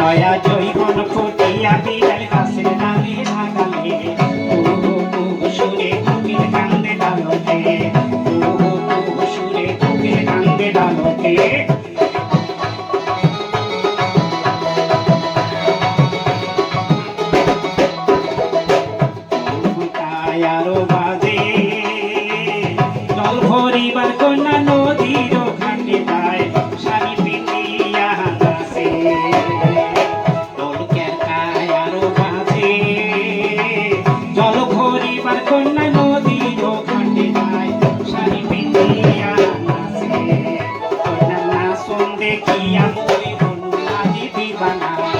লয়া জৈবন ফুটিয়া বিড়াল গাছের ডালে লাগালে। কুহু কুহু সুরে কুকিল কান্দে ডালতে কুহু কুহু সুরে কুকিল কান্দে ডালতে আরও বাজে। জল ভরিবার কন্যা নদীর তুমি অনুরাগী দিবানা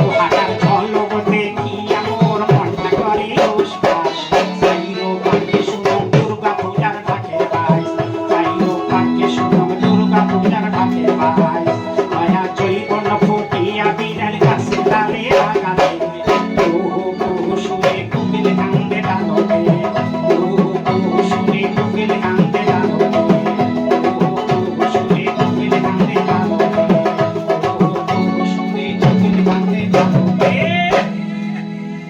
পাখে বাহাই